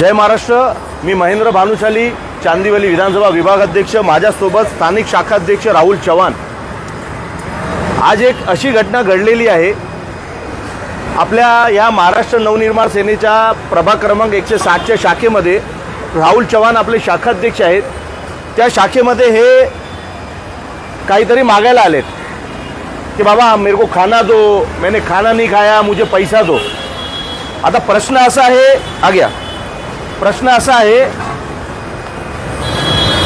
जय महाराष्ट्र. मी महेंद्र भानुशाली चांदिवली विधानसभा विभागाध्यक्ष माझ्यासोबत स्थानिक शाखाध्यक्ष राहुल चव्हाण. आज एक अशी घटना घडलेली आहे. आपल्या या महाराष्ट्र नवनिर्माण सेनेच्या प्रभाग क्रमांक एकशे साठच्या शाखेमध्ये राहुल चव्हाण आपले शाखाध्यक्ष आहेत. त्या शाखेमध्ये हे काहीतरी मागायला आलेत. कि बाबा मेरे को खाना दो मैंने खाना नहीं खाया मुझे पैसा दो. आता प्रश्न असा आहे आग्या प्रश्न असा आहे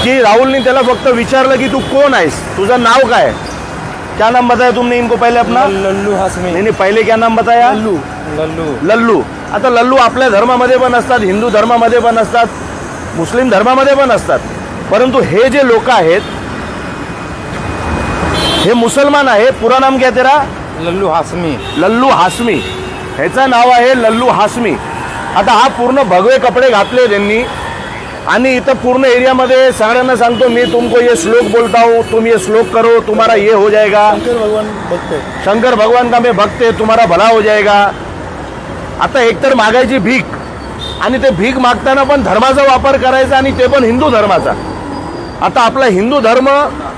की राहुलने त्याला फक्त विचारलं की तू कोण आहेस? तुझं नाव काय? आहे? क्या नाम बताया तुमने इनको पहले अपना? लल्लू हासमी. नाही नाही पहिले क्या नाम बताया? लल्लू. लल्लू. लल्लू. आता लल्लू आपल्या धर्मामध्ये पण असतात हिंदू धर्मामध्ये पण असतात मुस्लिम धर्मामध्ये पण असतात. परंतु हे जे लोक आहेत हे मुसलमान आहे पुरा नाम क्या तेरा? लल्लू हासमी. लल्लू हासमी. ह्याचं नाव आहे लल्लू हासमी. आता हा पूर्ण भगवे कपडे घातले त्यांनी. आणि इथं पूर्ण एरियामध्ये सगळ्यांना सांगतो मी तुमको ये श्लोक बोलता हूँ तुम ये श्लोक करो तुम्हारा ये हो जाएगा. शंकर भगवान बघतोय. शंकर भगवान का मैं भक्त है तुम्हारा भला हो जाएगा. आता एकतर मागायची भीक. आणि ते भीक मागताना पण धर्माचा वापर करायचा आणि ते पण हिंदू धर्माचा. आता आपला हिंदू धर्म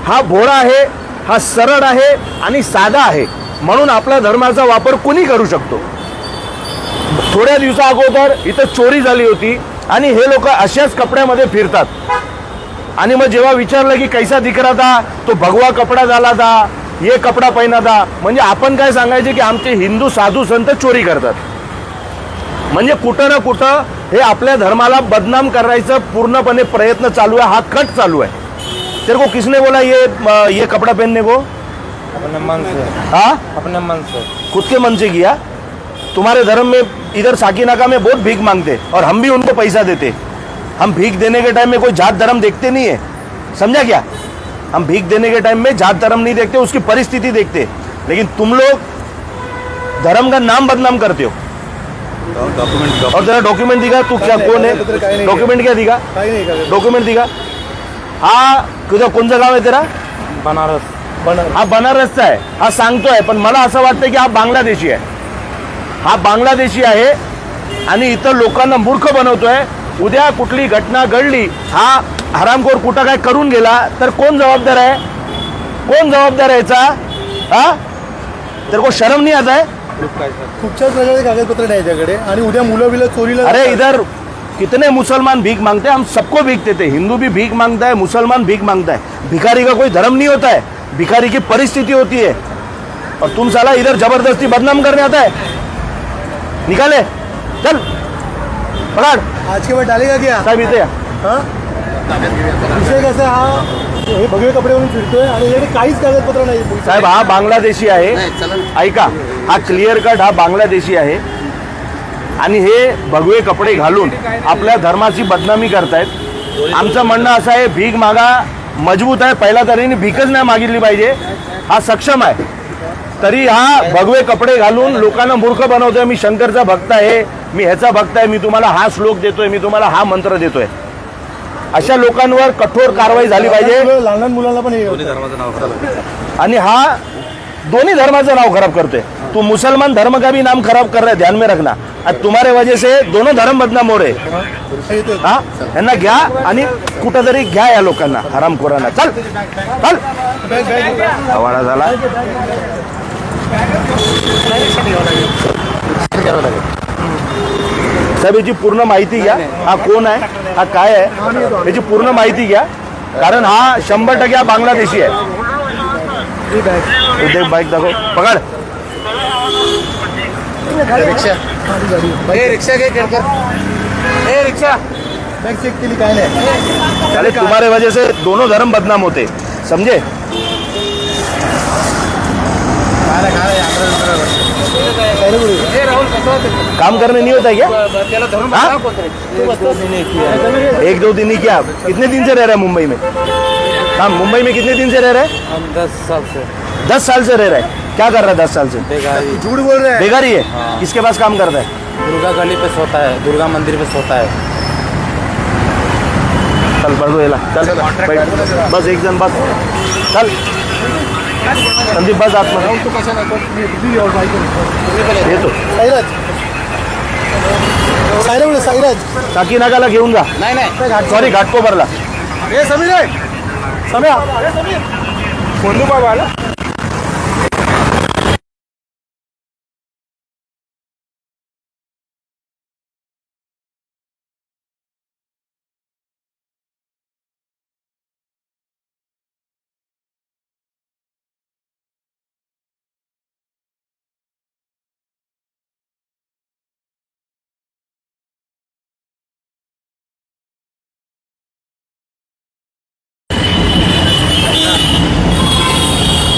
हा भोळा आहे हा सरळ आहे आणि साधा आहे. म्हणून आपल्या धर्माचा वापर कुणी करू शकतो? थोड्या दिवसा अगोदर इथं चोरी झाली होती आणि हे लोक अशाच कपड्यामध्ये फिरतात. आणि मग जेव्हा विचारलं की कैसा दिख रहा था तो भगवा कपडा झाला था ये कपडा पहिना था. म्हणजे आपण काय सांगायचे की आमचे हिंदू साधू संत चोरी करतात. म्हणजे कुठं ना कुठं हे आपल्या धर्माला बदनाम करायचं पूर्णपणे प्रयत्न चालू आहे हा कट चालू है तेरे को किसने बोला ये ये कपड़ा पहनने को? अपने मन से। हाँ? अपने मन से। खुद के मन से किया? तुम्हारे धर्म में इधर साकीनाका में बहुत भीख मांगते और हम भी उनको पैसा देते। हम भीख देने के टाइम में कोई जात धर्म देखते नहीं है। समझा क्या? हम भीख देने के टाइम में जात धर्म नहीं देखते उसकी परिस्थिति देखते। लेकिन तुम लोग धर्म का नाम बदनाम करते हो। और तेरा डॉक्यूमेंट दिखा तू क्या कौन है? डॉक्यूमेंट क्या दिखा? डॉक्यूमेंट दिखा। हा तुझं कोणचं गाव आहे तेरा? बनारस। बनारस हा। बनारसचा आहे हा सांगतोय पण मला असं वाटतं की हा बांगलादेशी आहे हा बांगलादेशी आहे आणि इथं लोकांना मूर्ख बनवतोय. उद्या कुठली घटना घडली हा हरामखोर कुठं काय करून गेला तर कोण जबाबदार आहे? कोण जबाबदार आहे याचा? हा? तर को शरम नाही आता है खूपशाच प्रकारचे कागदपत्र नाही याच्याकडे. आणि उद्या मुलं बिलं चोरीला अरे इधर कितने मुसलमान भीख मांगते हैं हम सबको भीख देते हैं हिंदू भी भीख मांगता है मुसलमान भीख मांगता है. भिखारी का कोई धर्म नहीं होता है. भिखारी की परिस्थिति होती है. और तुम साला इधर जबरदस्ती बदनाम करने आता है. निकाले. चल. पकड़ आज के बाद डालेगा क्या? साहेब इथे या. हा? विषय कसा आहे, हा हे भगवे कपडे म्हणून फिरतोय आणि याच्याकडे काहीच कागदपत्र नाही साहेब हा बांगलादेशी आहे. ऐका हा क्लिअर कट हा बांगलादेशी आहे. आणि हे भगवे कपडे घालून आपल्या धर्माची बदनामी करतायत. आमचं म्हणणं असं आहे भीक मागा मजबूत आहे पहिला तरी भीकच नाही मागितली पाहिजे. हा सक्षम आहे. तरी हा भगवे कपडे घालून लोकांना मूर्ख बनवतोय. मी शंकरचा भक्त आहे. मी ह्याचा भक्त आहे. मी तुम्हाला हा श्लोक देतोय. मी तुम्हाला हा मंत्र देतोय. अशा लोकांवर कठोर कारवाई झाली पाहिजे. लहान लहान मुलांना पण हे. आणि हा दोन्ही धर्माचं नाव खराब करतोय. तू मुसलमान धर्म का भी नाम खराब कर रहा है ध्यान में रखना. आज तुम्हारे वजह से दोनों धर्म बदनाम हो रहे हा, यांना घ्या आणि कुठंतरी घ्या या लोकांना. हरामखोरांना. चल. चल. हवाडा झाला. साहेब याची पूर्ण माहिती घ्या. हा कोण आहे? हा काय आहे? याची पूर्ण माहिती घ्या. कारण हा शंभर टक्के हा बांगलादेशी आहे. ही इथे बाईक दाखव. पकड. रिक्षा रिक्षा घे केळकर ए रिक्षा बॅग चेक केली काय नाही. तुम्हारे वजह से दोनों धर्म बदनाम होते. समझे? काय? काम करने नहीं होता है क्या? हाँ? एक दो दिन ही क्या कितने दिन से रह रहे है मुंबई में? हाँ मुंबई में कितने दिन से रह रहे हैं? हम दस साल से। दस साल से रह रहे है। क्या कर रहा है दस साल से? बेगारी। झूठ बोल रहे हैं। बेगारी है? किसके पास काम करता है? दुर्गा गली पे सोता है दुर्गा मंदिर पे सोता है। चल बस याला चल बस एक जण बस चल। संदीप बस आतमध्ये तू कशा येतो. साईराज. सायराज सायराज टाकी नागाला घेऊन जा. नाही नाही. सॉरी घाटकोपरला हे समीर आहे सम्या हे समीर. कोंडू बाबा आला?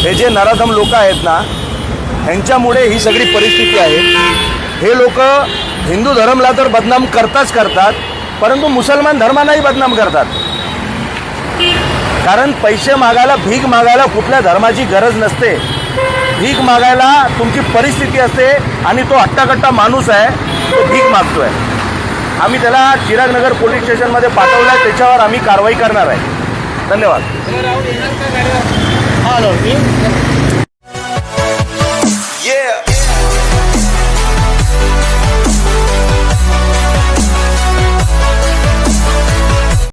हे जे नराधम लोक आहेत ना ह्यांच्यामुळे ही सगळी परिस्थिती आहे. हे लोक हिंदू धर्मला तर बदनाम करताच करतात परंतु मुसलमान धर्मालाही बदनाम करतात. कारण पैसे मागायला भीक मागायला कुठल्या धर्माची गरज नसते. भीक मागायला तुमची परिस्थिती असते आणि तो हट्टाकट्टा माणूस आहे तो भीक मागतोय. आम्ही त्याला चिरागनगर पोलीस स्टेशनमध्ये पाठवलं आहे त्याच्यावर आम्ही कारवाई करणार आहे. धन्यवाद. हा मी